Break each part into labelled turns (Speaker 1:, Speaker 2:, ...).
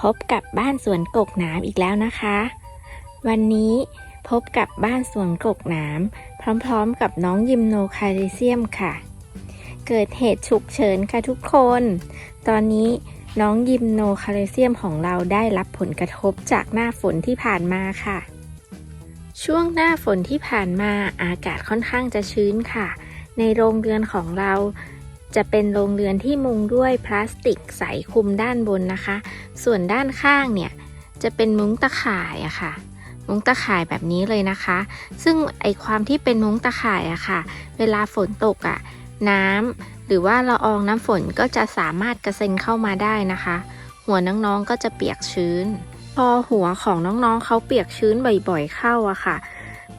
Speaker 1: พบกับบ้านสวนกกหนามอีกแล้วนะคะ วันนี้พบกับบ้านสวนกกหนามพร้อมๆกับน้องยิมโนคาริเซียมค่ะ เกิดเหตุฉุกเฉินค่ะทุกคน ตอนนี้น้องยิมโนคาริเซียมของเราได้รับผลกระทบจากหน้าฝนที่ผ่านมาค่ะ ช่วงหน้าฝนที่ผ่านมาอากาศค่อนข้างจะชื้นค่ะ ในโรงเรือนของเรา จะเป็นโรงเรือนที่มุงด้วยพลาสติกใสคุมด้านบนนะคะ ส่วนด้านข้างเนี่ยจะเป็นมุ้งตะข่ายอะค่ะ มุ้งตะข่ายแบบนี้เลยนะคะ ซึ่งไอความที่เป็นมุ้งตะข่ายอะค่ะ เวลาฝนตกอะน้ำหรือว่าละอองน้ำฝนก็จะสามารถกระเซ็นเข้ามาได้นะคะ หัวน้องๆก็จะเปียกชื้น พอหัวของน้องๆเขาเปียกชื้นบ่อยๆเข้าอะค่ะ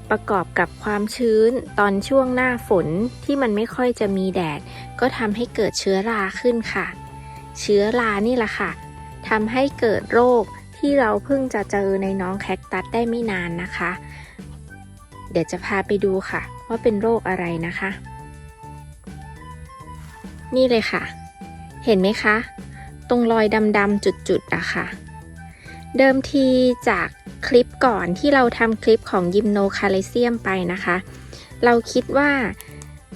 Speaker 1: ประกอบกับความชื้นตอนช่วงหน้าฝนที่มันไม่ค่อยจะมีแดด ก็ทำให้เกิดเชื้อราขึ้นค่ะ เชื้อรานี่แหละค่ะทำให้เกิดโรคที่เราเพิ่งจะเจอในน้องแคคตัสได้ไม่นานนะคะ เดี๋ยวจะพาไปดูค่ะ ว่าเป็นโรคอะไรนะคะ นี่เลยค่ะ เห็นไหมคะ ตรงรอยดำๆจุดๆอะค่ะ เดิมทีจาก คลิปก่อนที่เราทำคลิปของยิมโนคาเลเซียมไปนะคะ เราคิดว่า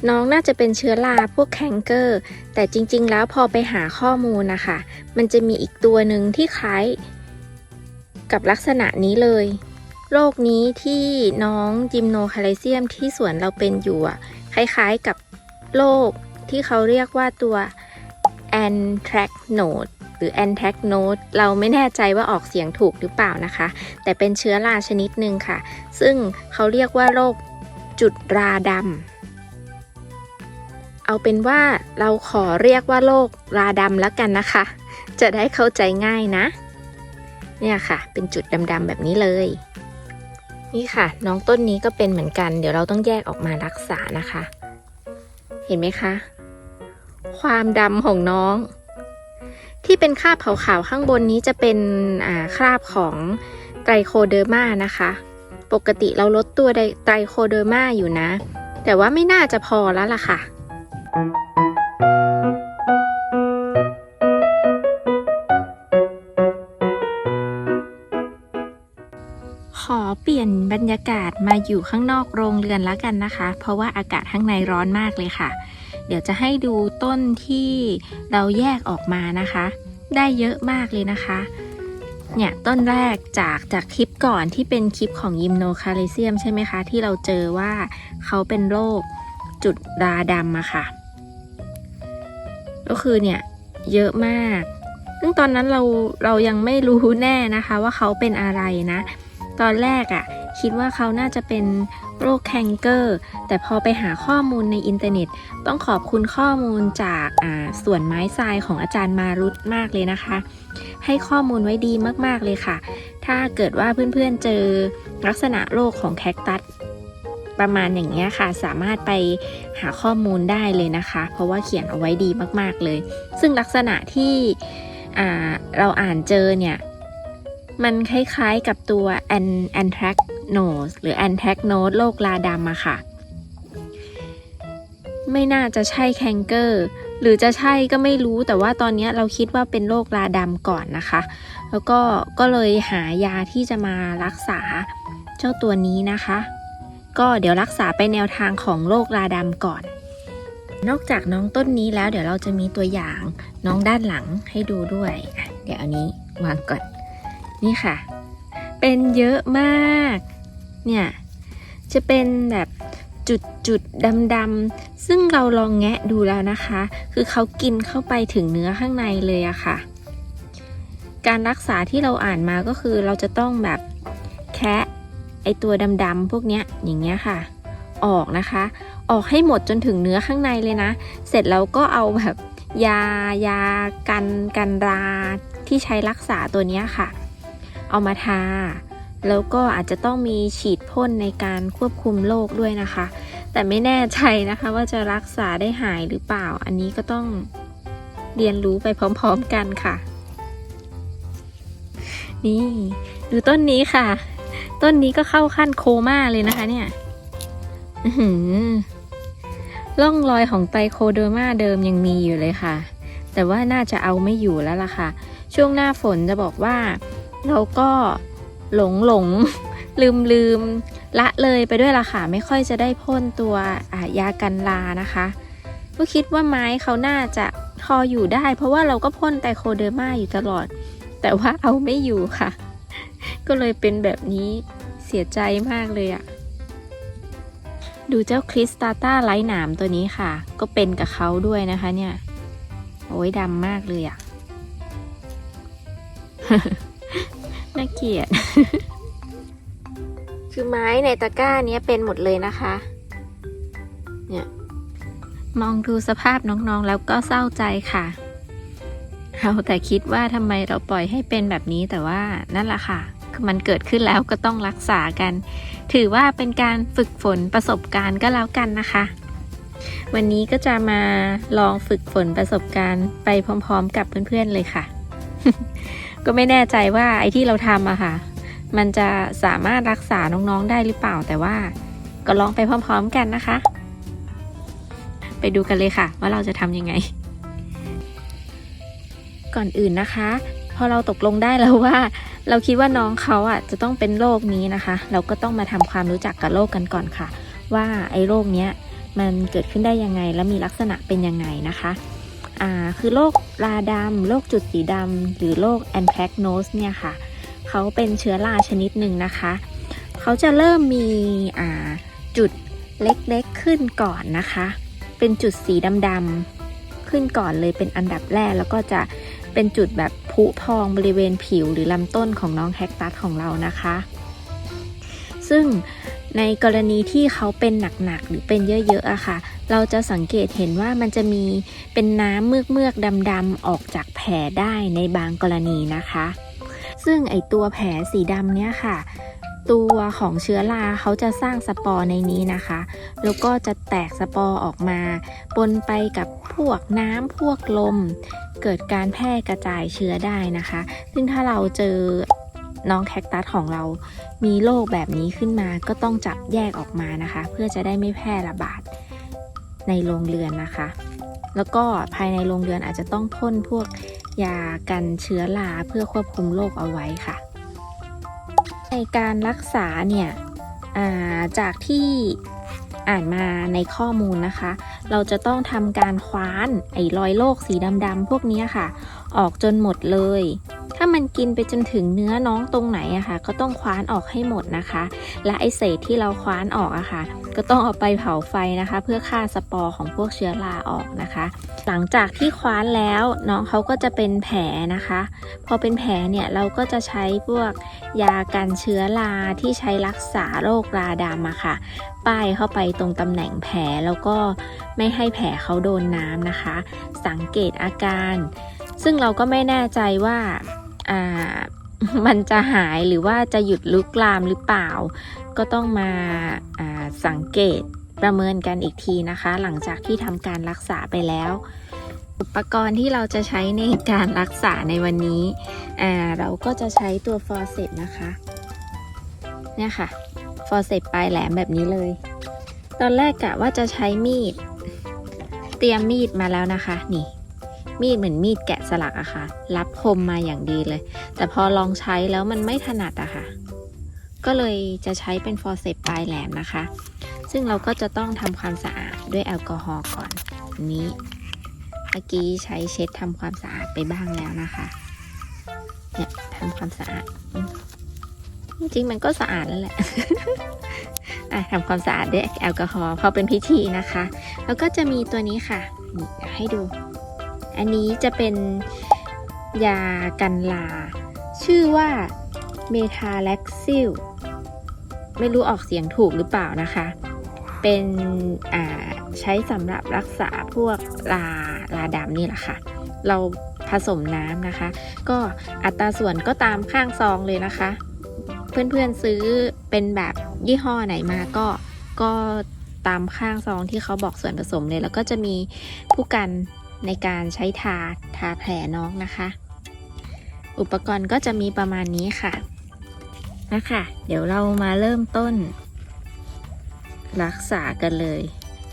Speaker 1: น้องน่าจะเป็นเชื้อราพวกแคนเกอร์ แต่จริงๆ แล้วพอไปหาข้อมูลนะคะ มันจะมีอีกตัวหนึ่งที่คล้ายกับลักษณะนี้เลย โรคนี้ที่น้องจิมโนคาเลเซียมที่สวนเราเป็นอยู่อะคล้ายๆกับโรคที่เขาเรียกว่าตัว anthracnose รือ a n t a c n o t e เราไม่แน่ใจว่าออกเสียงถูกหรือเปล่านะคะ แต่เป็นเชื้อราชนิดหนึ่งค่ะ ซึ่งเขาเรียกว่าโรคจุดราดำเอาเป็นว่าเราขอเรียกว่าโรคราดำแล้วกันนะคะ จะได้เข้าใจง่ายนะ เนี่ยค่ะ เป็นจุดดำๆแบบนี้เลยนี่ค่ะ น้องต้นนี้ก็เป็นเหมือนกัน เดี๋ยวเราต้องแยกออกมารักษานะคะ เห็นไหมคะ ความดำของน้อง ที่เป็นคราบขาวๆข้างบนนี้จะเป็นคราบของไตรโคเดอร์มานะคะ ปกติเราลดตัวไตรโคเดอร์มาอยู่นะ แต่ว่าไม่น่าจะพอแล้วล่ะค่ะขอเปลี่ยนบรรยากาศมาอยู่ข้างนอกโรงเรือนแล้วกันนะคะ เพราะว่าอากาศข้างในร้อนมากเลยค่ะ เดี๋ยวจะให้ดูต้นที่เราแยกออกมานะคะ ได้เยอะมากเลยนะคะ เนี่ยต้นแรกจากจากคลิปก่อนที่เป็นคลิปของยิมโนคาเลเซียมใช่ไหมคะ ที่เราเจอว่าเขาเป็นโรคจุดราดำอะค่ะ ก็คือเนี่ยเยอะมาก ซึ่งตอนนั้นเราเรายังไม่รู้แน่นะคะว่าเขาเป็นอะไรนะ ตอนแรกอะ คิดว่าเขาน่าจะเป็นโรคแคนเกอร์ แต่พอไปหาข้อมูลในอินเทอร์เน็ต ต้องขอบคุณข้อมูลจากอ่าส่วนไม้ทรายของอาจารย์มารุตมากเลยนะคะ ให้ข้อมูลไว้ดีมากๆเลยค่ะ ถ้าเกิดว่าเพื่อนๆเจอลักษณะโรคของแคคตัสประมาณอย่างเงี้ยค่ะ สามารถไปหาข้อมูลได้เลยนะคะ เพราะว่าเขียนเอาไว้ดีมากๆเลย ซึ่งลักษณะที่อ่าเราอ่านเจอเนี่ย มันคล้ายๆกับตัวแอนแอนแทรก an anthracnose หรือ anthracnose โรคลาดำอะค่ะ ไม่น่าจะใช่แคนเกอร์ หรือจะใช่ก็ไม่รู้แต่ว่าตอนนี้เราคิดว่าเป็นโรคลาดำก่อนนะคะ แล้วก็ก็เลยหายาที่จะมารักษาเจ้าตัวนี้นะคะ ก็เดี๋ยวรักษาไปแนวทางของโรคลาดำก่อน นอกจากน้องต้นนี้แล้ว เดี๋ยวเราจะมีตัวอย่างน้องด้านหลังให้ดูด้วย เดี๋ยวอันนี้วางก่อนนี่ค่ะ เป็นเยอะมาก เนี่ยจะเป็นแบบจุดจุดดำดำๆซึ่งเราลองแงะดูแล้วนะคะ คือเขากินเข้าไปถึงเนื้อข้างในเลยอะค่ะ การรักษาที่เราอ่านมาก็คือเราจะต้องแบบแคะไอตัวดำๆพวกเนี้ยอย่างเงี้ยค่ะ ออกนะคะ ออกให้หมดจนถึงเนื้อข้างในเลยนะ เสร็จแล้วก็เอาแบบยายากันกันราที่ใช้รักษาตัวเนี้ยค่ะ เอามาทา แล้วก็อาจจะต้องมีฉีดพ่นในการควบคุมโรคด้วยนะคะ แต่ไม่แน่ใจนะคะว่าจะรักษาได้หายหรือเปล่า อันนี้ก็ต้องเรียนรู้ไปพร้อมๆกันค่ะ นี่ดูต้นนี้ค่ะ ต้นนี้ก็เข้าขั้นโคม่าเลยนะคะ เนี่ยร่องรอยของไตรโคเดอร์มาเดิมยังมีอยู่เลยค่ะ แต่ว่าน่าจะเอาไม่อยู่แล้วล่ะค่ะ ช่วงหน้าฝนจะบอกว่า เราก็ หลงหลงลืมลืมละเลยไปด้วยละค่ะ ไม่ค่อยจะได้พ่นตัวยากันลานะคะก็คิดว่าไม้เขาน่าจะพออยู่ได้ เพราะว่าเราก็พ่นไตโคเดอร์มาอยู่ตลอด แต่ว่าเอาไม่อยู่ค่ะ ก็เลยเป็นแบบนี้เสียใจมากเลยอะดูเจ้าคริสตาต้าไร้หนามตัวนี้ค่ะ ก็เป็นกับเขาด้วยนะคะเนี่ย โอ้ยดำมากเลยอะ น่าเกลียด คือไม้ในตะกร้าเนี้ยเป็นหมดเลยนะคะ เนี่ย มองดูสภาพน้องๆแล้วก็เศร้าใจค่ะเอาแต่คิดว่าทำไมเราปล่อยให้เป็นแบบนี้แต่ว่านั่นแหละค่ะ คือมันเกิดขึ้นแล้วก็ต้องรักษากัน ถือว่าเป็นการฝึกฝนประสบการณ์ก็แล้วกันนะคะวันนี้ก็จะมาลองฝึกฝนประสบการณ์ไปพร้อมๆ กับเพื่อนๆเลยค่ะ ก็ไม่แน่ใจว่าไอ้ที่เราทำอะค่ะ มันจะสามารถรักษาน้องๆได้หรือเปล่า แต่ว่าก็ลองไปพร้อม ๆกันนะคะ ไปดูกันเลยค่ะ ว่าเราจะทำยังไง ก่อนอื่นนะคะ พอเราตกลงได้แล้วว่า เราคิดว่าน้องเขาอะจะต้องเป็นโรคนี้นะคะ เราก็ต้องมาทำความรู้จักกับโรคกันก่อนค่ะ ว่าไอ้โรคเนี้ยมันเกิดขึ้นได้ยังไงและมีลักษณะเป็นยังไงนะคะ คือโรคราดำโรคจุดสีดำหรือโรคแอนแทรกโนสเนี่ยค่ะเขาเป็นเชื้อราชนิดหนึ่งนะคะ เขาจะเริ่มมีจุดเล็กๆขึ้นก่อนนะคะ เป็นจุดสีดำๆขึ้นก่อนเลยเป็นอันดับแรกแล้วก็จะเป็นจุดแบบผุพองบริเวณผิวหรือลำต้นของน้องแคคตัสของเรานะคะ ซึ่ง ในกรณีที่เขาเป็นหนักๆ หรือเป็นเยอะๆอะค่ะ เราจะสังเกตเห็นว่ามันจะมีเป็นน้ำเมือกเมือกๆดำๆออกจากแผลได้ในบางกรณีนะคะ ซึ่งไอตัวแผลสีดำเนี้ยค่ะ ตัวของเชื้อราเขาจะสร้างสปอร์ในนี้นะคะ แล้วก็จะแตกสปอร์ออกมา ปนไปกับพวกน้ำพวกลม เกิดการแพร่กระจายเชื้อได้นะคะ ซึ่งถ้าเราเจอ น้องแคคตัสของเรา มีโรคแบบนี้ขึ้นมาก็ต้องจับแยกออกมานะคะ เพื่อจะได้ไม่แพร่ระบาดในโรงเรือนนะคะ แล้วก็ภายในโรงเรือนอาจจะต้องพ่นพวกยากันเชื้อราเพื่อควบคุมโรคเอาไว้ค่ะ ในการรักษาเนี่ยาจากที่อ่านมาในข้อมูลนะคะ เราจะต้องทำการคว้านไอ้รอยโรคสีดำๆพวกนี้ค่ะ ออกจนหมดเลยามันกินไปจนถึงเนื้อน้องตรงไหนอะค่ะ ก็ต้องคว้านออกให้หมดนะคะ และไอเศษที่เราคว้านออกอะค่ะ ก็ต้องเอาไปเผาไฟนะคะ เพื่อฆ่าสปอร์ของพวกเชื้อราออกนะคะ หลังจากที่คว้านแล้วน้องเขาก็จะเป็นแผลนะคะ พอเป็นแผลเนี่ยเราก็จะใช้พวกยากันเชื้อราที่ใช้รักษาโรคราดำอะค่ะ ป้ายเข้าไปตรงตำแหน่งแผลแล้วก็ไม่ให้แผลเขาโดนน้ำนะคะ สังเกตอาการ ซึ่งเราก็ไม่แน่ใจว่า อ่ามันจะหายหรือว่าจะหยุดลุกลามหรือเปล่า ก็ต้องมาาสังเกตประเมินกันอีกทีนะคะ หลังจากที่ทำการรักษาไปแล้ว อุปกรณ์ที่เราจะใช้ในการรักษาในวันนี้ เราก็จะใช้ตัวฟอร์เซปนะคะเนี่ยค่ะฟอร์เซปปลายแหลมแบบนี้เลย ตอนแรกกะว่าจะใช้มีด เตรียมมีดมาแล้วนะคะ นี่ มีดเหมือนมีดแกะสลักอะค่ะ รับคมมาอย่างดีเลย แต่พอลองใช้แล้วมันไม่ถนัดอะค่ะ ก็เลยจะใช้เป็นฟอร์เซปปลายแหลมนะคะ ซึ่งเราก็จะต้องทำความสะอาดด้วยแอลกอฮอล์ก่อนนี้ เมื่อกี้ใช้เช็ดทำความสะอาดไปบ้างแล้วนะคะเนี่ยทำความสะอาด จริงๆมันก็สะอาดแล้วแหละะทำความสะอาดด้วยแอลกอฮอล์พอเป็นพิธีนะคะ แล้วก็จะมีตัวนี้ค่ะ ให้ดู อันนี้จะเป็นยากันลา ชื่อว่าเมทาแล็กซิล ไม่รู้ออกเสียงถูกหรือเปล่านะคะ เป็นใช้สำหรับรักษาพวกลาลาดำนี่แหละค่ะ เราผสมน้ำนะคะ ก็อัตราส่วนก็ตามข้างซองเลยนะคะ เพื่อนๆซื้อเป็นแบบยี่ห้อไหนมาก็ก็ตามข้างซองที่เขาบอกส่วนผสมเลย แล้วก็จะมีผู้กัน ในการใช้ทาทาแผลน้องนะคะ อุปกรณ์ก็จะมีประมาณนี้ค่ะนะคะเดี๋ยวเรามาเริ่มต้น รักษากันเลย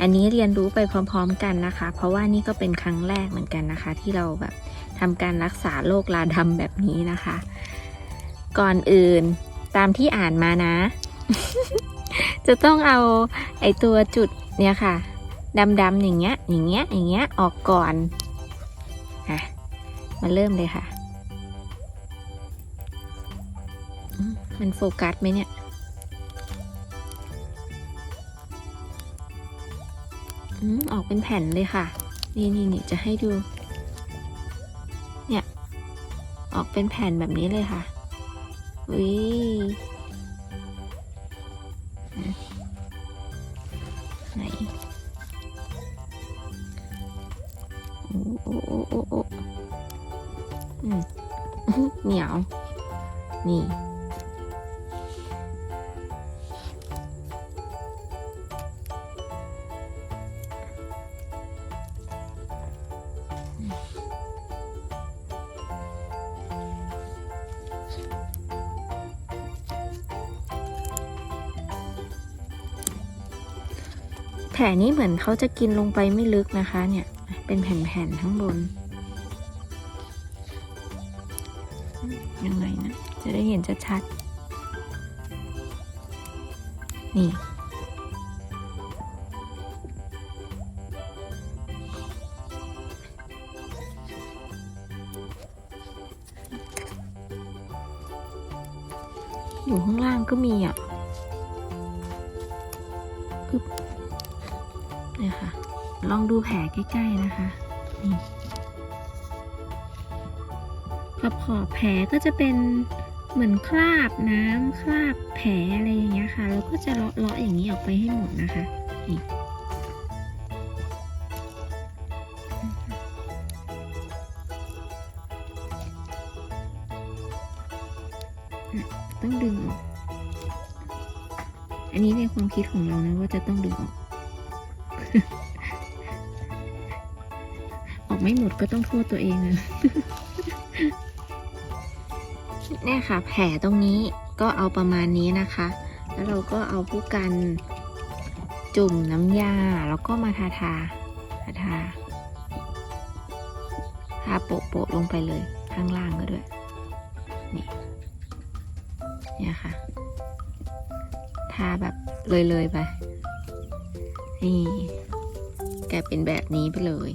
Speaker 1: อันนี้เรียนรู้ไปพร้อมๆกันนะคะ เพราะว่านี่ก็เป็นครั้งแรกเหมือนกันนะคะ ที่เราแบบทำการรักษาโรคลาดำแบบนี้นะคะ ก่อนอื่นตามที่อ่านมานะ จะต้องเอาไอตัวจุดเนี่ยค่ะ ดำๆอย่างเงี้ย อย่างเงี้ย อย่างเงี้ย ออกก่อนอะมาเริ่มเลยค่ะ มันโฟกัสไหมเนี่ยอืมออกเป็นแผ่นเลยค่ะ นี่นี่นี่จะให้ดู เนี่ย ออกเป็นแผ่นแบบนี้เลยค่ะวิ ผลนี้เหมือนเขาจะกินลงไปไม่ลึกนะคะเนี่ย เป็นแผ่นๆข้งบน ยังไงนะ จะได้เห็นชัดๆ นี่ อยู่ข้างล่างก็มีอะ ลองดูแผลใกล้ๆนะคะนี่ขอบขอบแผลก็จะเป็นเหมือนคราบน้ำคราบแผลอะไรอย่างเงี้ยค่ะแล้วก็จะเลาะเลาะๆอย่างนี้ออกไปให้หมดนะคะนี่อะต้องดึงออก อันนี้ในความคิดของเรานะว่าจะต้องดึงออก ไม่หมดก็ต้องโทษตัวเองนะเนี่ยค่ะ แผลตรงนี้ก็เอาประมาณนี้นะคะ แล้วเราก็เอาผู้กันจุ่มน้ำยา แล้วก็มาทาทาทาทาทาโปะโปะลงไปเลยข้างล่างก็ด้วย นี่ เนี่ยค่ะ ทาแบบเลยๆไป นี่ แกลายเป็นแบบนี้ไปเลย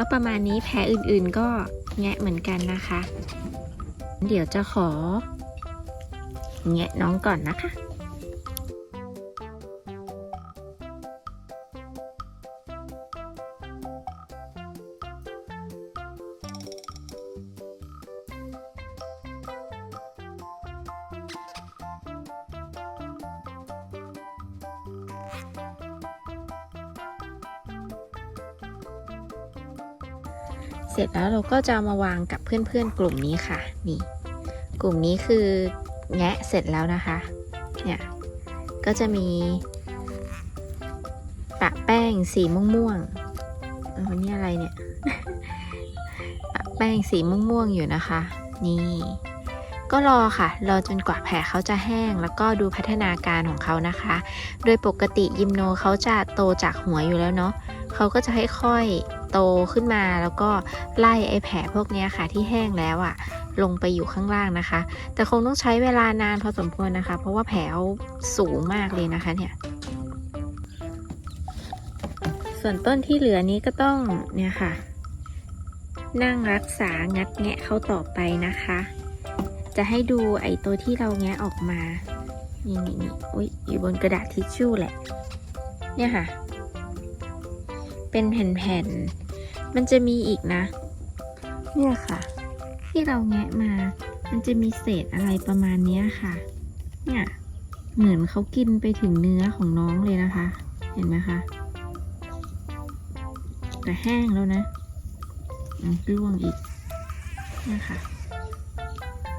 Speaker 1: ก็ประมาณนี้แผลอื่นๆก็แงะเหมือนกันนะคะ เดี๋ยวจะขอ แงะน้องก่อนนะคะ สร็จแล้วเราก็จะามาวางกับเพื่อนๆกลุ่มนี้ค่ะ นี่ กลุ่มนี้คือแงะเสร็จแล้วนะคะ เนี่ย ก็จะมีปะแป้งสีม่วงๆเออนี่อะไรเนี่ย ปะแป้งสีม่วงๆอยู่นะคะ นี่ ก็รอค่ะ รอจนกว่าแผลเขาจะแห้ง แล้วก็ดูพัฒนาการของเขานะคะ โดยปกติยิมโนเขาจะโตจากหัวอยู่แล้วเนาะ เขาก็จะค่อยๆ โตขึ้นมาแล้วก็ไล่ไอแผลพวกนี้ค่ะที่แห้งแล้วอะ่ะ ลงไปอยู่ข้างล่างนะคะ แต่คงต้องใช้เวลานานพอสมควรนะคะ เพราะว่าแผลสูงมากเลยนะคะเนี่ยส่วนต้นที่เหลือนี้ก็ต้องเนี่ยค่ะ นั่งรักษางัดแงะเขาต่อไปนะคะ จะให้ดูไอตัวที่เราแงะออกมานี่นี่นี่อุ้ยอยู่บนกระดาษทิชชู่แหละ เนี่ยค่ะ เป็นแผ่นๆ มันจะมีอีกนะ เนี่ยค่ะ ที่เราแงะมา มันจะมีเศษอะไรประมาณเนี้ยค่ะ เนี่ย เหมือนเขากินไปถึงเนื้อของน้องเลยนะคะ เห็นไหมคะ แต่แห้งแล้วนะอืมร่วงอีกเนี่ยค่ะ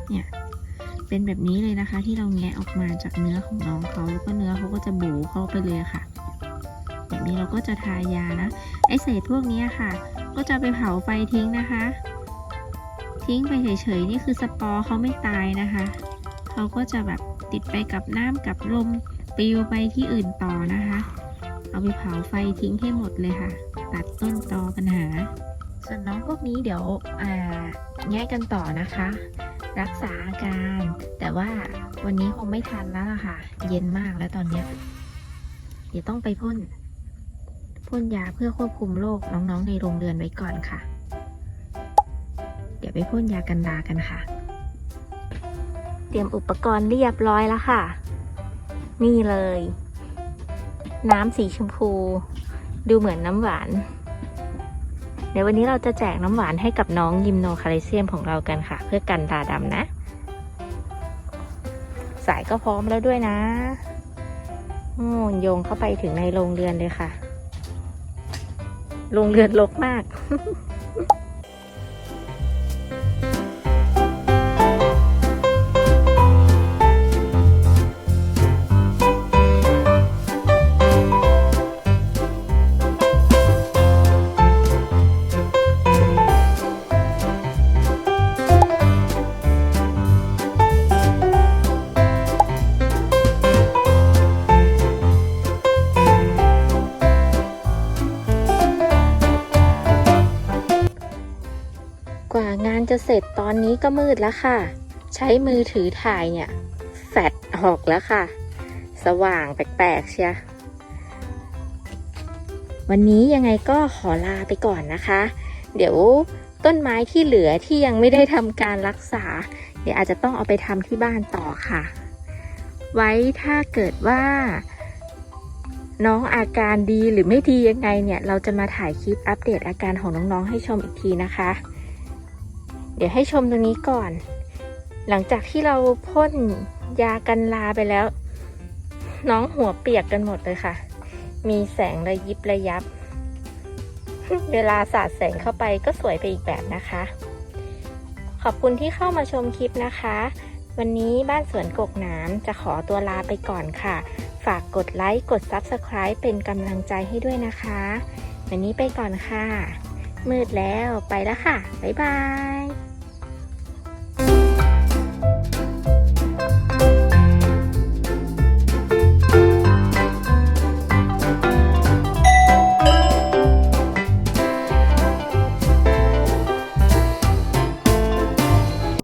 Speaker 1: เนี่ย เป็นแบบนี้เลยนะคะ ที่เราแงะออกมาจากเนื้อของน้องเขาแล้วก็เนื้อเขาก็จะบูเข้าไปเลยค่ะ แบบนี้เราก็จะทายานะ ไอเศษพวกนี้ค่ะ ก็จะไปเผาไฟทิ้งนะคะ ทิ้งไปเฉยๆ นี่คือสปอร์เขาไม่ตายนะคะ เขาก็จะแบบติดไปกับน้ำกับลมปลิวไปที่อื่นต่อนะคะ เอาไปเผาไฟทิ้งให้หมดเลยค่ะ ตัดต้นตอปัญหา ส่วนน้องพวกนี้เดี๋ยวแยกกันต่อนะคะ รักษาอาการ แต่ว่าวันนี้คงไม่ทันแล้วล่ะค่ะ เย็นมากแล้วตอนเนี้ยเดี๋ยวต้องไปพ่น พ่นยาเพื่อควบคุมโรคน้องๆในโรงเรือนไว้ก่อนค่ะ เดี๋ยวไปพ่นยากันดากันค่ะ เตรียมอุปกรณ์เรียบร้อยแล้วค่ะ นี่เลย น้ำสีชมพู ดูเหมือนน้ำหวาน เดี๋ยววันนี้เราจะแจกน้ำหวานให้กับน้องยิมโนคาลิเซียมของเรากันค่ะ เพื่อกันตาดำนะ สายก็พร้อมแล้วด้วยนะโอ้โยงเข้าไปถึงในโรงเรือนเลยค่ะ โรงเรือนรกมากก ก็มืดแล้วค่ะ ใช้มือถือถ่ายเนี่ย แฟดออกแล้วค่ะ สว่างแปลกๆเชียวันนี้ยังไงก็ขอลาไปก่อนนะคะ เดี๋ยวต้นไม้ที่เหลือที่ยังไม่ได้ทำการรักษา เดี๋ยวอาจจะต้องเอาไปทำที่บ้านต่อค่ะ ไว้ถ้าเกิดว่า น้องอาการดีหรือไม่ดียังไงเนี่ย เราจะมาถ่ายคลิปอัปเดตอาการของน้องๆให้ชมอีกทีนะคะ เดี๋ยวให้ชมตรงนี้ก่อน หลังจากที่เราพ่นยากันลาไปแล้ว น้องหัวเปียกกันหมดเลยค่ะ มีแสงระยิบระยับ เวลาสาดแสงเข้าไปก็สวยไปอีกแบบนะคะ ขอบคุณที่เข้ามาชมคลิปนะคะ วันนี้บ้านสวนกกน้ำจะขอตัวลาไปก่อนค่ะ ฝากกดไลค์ กด Subscribe เป็นกำลังใจให้ด้วยนะคะ วันนี้ไปก่อนค่ะ มืดแล้วไปแล้วค่ะ บ๊ายบาย